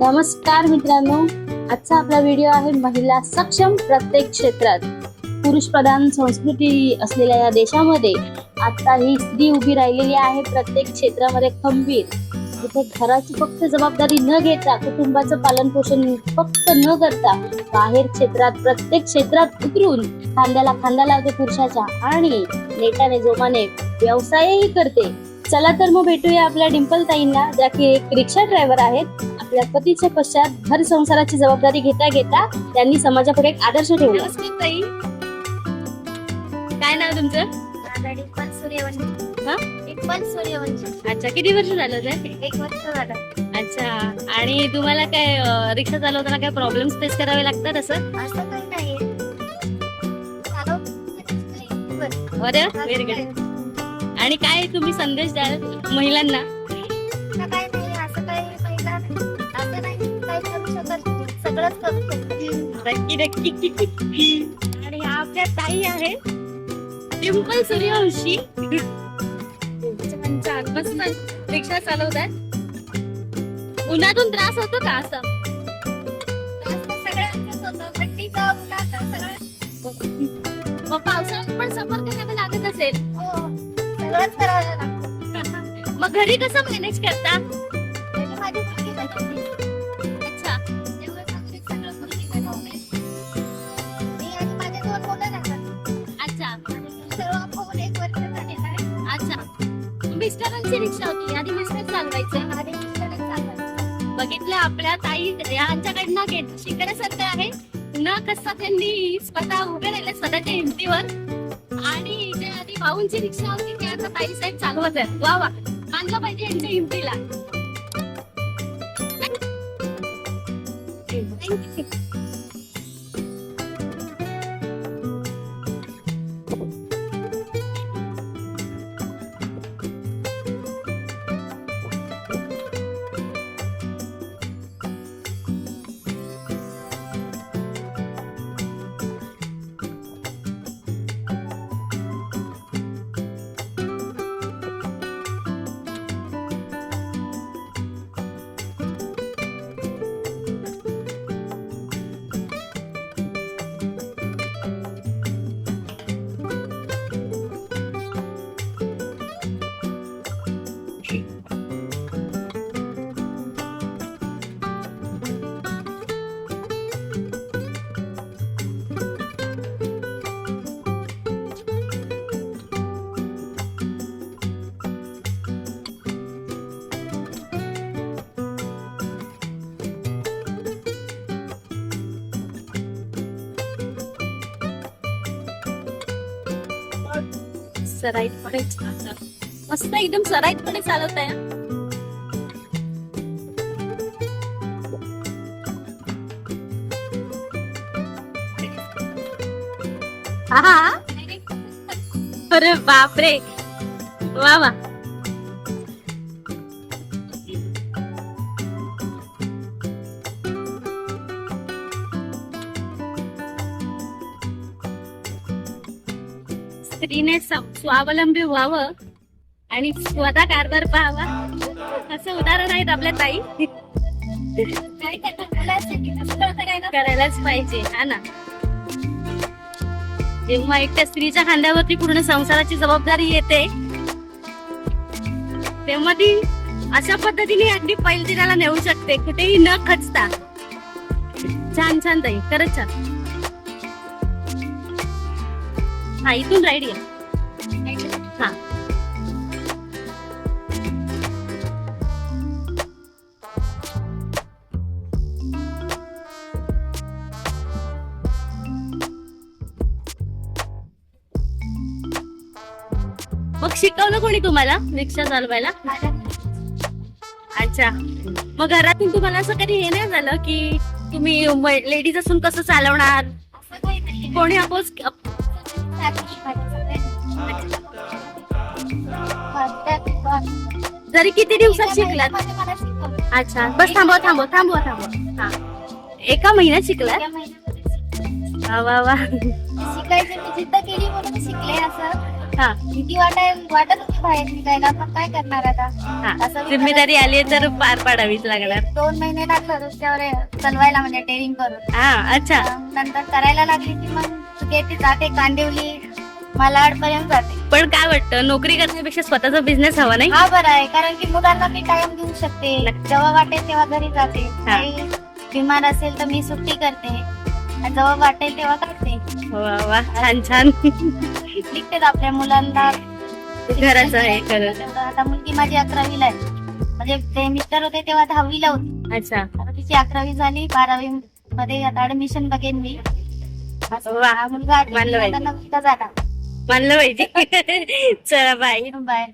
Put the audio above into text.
नमस्कार मित्रांनो आजचा आपला व्हिडिओ आहे महिला सक्षम प्रत्येक क्षेत्रात. पुरुष प्रधान संस्कृती असलेल्या या देशामध्ये आता ही स्त्री उभी राहिलेली आहे प्रत्येक क्षेत्रामध्ये खंबीर. जिथे घराची फक्त जबाबदारी न घेता कुटुंबाचं पालन पोषण फक्त न करता बाहेर क्षेत्रात प्रत्येक क्षेत्रात उतरून खांद्याला खांदा लावते पुरुषाच्या आणि नेटाने जोमाने व्यवसायही करते. चला तर मग भेटूया आपल्या डिंपल ताईंना ज्या की एक रिक्षा ड्रायव्हर आहेत. आपल्या पतीच्या पश्चात घर संसाराची जबाबदारी घेता घेता त्यांनी समाजापुढे एक आदर्श ठेवला. नमस्कार ताई. काय नाव तुमचं? सूर्यवंशी. हा? डिंपल सूर्यवंशी. अच्छा किती वर्ष झालं ते? एक वर्ष झालं. अच्छा आणि तुम्हाला काय अं, रिक्षा चालवताना काय प्रॉब्लेम फेस करावे लागतात असं? असं काही नाहीये चालव. बरं. अरे व्हेरी गुड आणि काय तुम्ही संदेश द्याल महिलांना? असं काही नाही असं काही नाही करू शकत. सगळंच करू नक्की नक्की आणि ह्या आपल्या ताई आहेत डिंपल सूर्यवंशी मस्त रिक्षा चालवतात उन्हातून त्रास होतो का असं मग पावसाळ्यात पण सफर करावं लागत असेल मग घरी कसं मॅनेज करता सर्व पाहून एक वर्ष झालेलं आहे अच्छा. मिस्टरांची रिक्षा होती. आधी मिस्टर चालवायचे. मिस्टरच बघितलं आपल्या ताई यांच्याकडनं घेत शिकण्यासारखं आहे. न कसं त्यांनी स्वतः उभे राहिले स्वतःच्या हिमतीवर आणि जे आधी भाऊंची रिक्षा होती ती आता ताई साहेब चालवत आहेत. वा वा. मानलं पाहिजे यांच्या हिमतीला Thank you. सराईतपणे मस्त एकदम सराईतपणे चालवत आहे हा अरे बापरे वा वा स्त्रीने स्वावलंबी व्हावं आणि स्वतः कारभार पाहावा. असं उदाहरण आहेत आपल्या ताई. करायलाच पाहिजे हा ना. जेव्हा एकट्या स्त्रीच्या खांद्यावरती पूर्ण संसाराची जबाबदारी येते तेव्हा ती अशा पद्धतीने अगदी पैलतीराला नेऊ शकते कुठेही न खचता. छान छान ताई खरंच छान. हा इथून राईट घ्या हा. मग शिकवलं कोणी तुम्हाला रिक्षा चालवायला? अच्छा. मग घरातून तुम्हाला असं कधी हे नाही झालं की तुम्ही लेडीज असून कसं चालवणार? कोणी अपोज जरी किती दिवसात शिकलात. अच्छा. बस थांबव थांबव थांबव थांबव. हा. एका महिन्यात शिकलात? वा वा वा. शिकायची मी जिद्द केली म्हणून शिकले असं. हा. भीती वाटाय वाटत होती बाहेर निघायला. पण काय करणार आता? हा. असं जिम्मेदारी आली तर पार पाडावीच लागणार. दोन महिने लागलं रस्त्यावर चालवायला म्हणजे टेरिंग करून. हा अच्छा. नंतर करायला लागली की मग येते जाते कांदिवली मालाड पर्यंत जाते. पण काय वाटतं? नोकरी करण्यापेक्षा स्वतःचा बिझनेस हवा नाही? हा बरं आहे. कारण की मुलांना मी टाइम देऊ शकते. जेव्हा वाटेल तेव्हा घरी जाते. काही बिमार असेल तर मी सुट्टी करते. आणि जेव्हा वाटेल तेव्हा करते. वा वा. छान छान. निघतेच आपल्या मुलांना घराचं आहे खरं तेवढं आता मुलगी माझी अकरावीला आहे. म्हणजे ते मिस्टर होते तेव्हा दहावीला होती. अच्छा. आता तिची अकरावी झाली बारावी मध्ये आता ऍडमिशन बघेन मी. असं वा. हा मुलगा मानलं पाहिजे. आता नववीला झाला मानलं पाहिजे. चला बाय बाय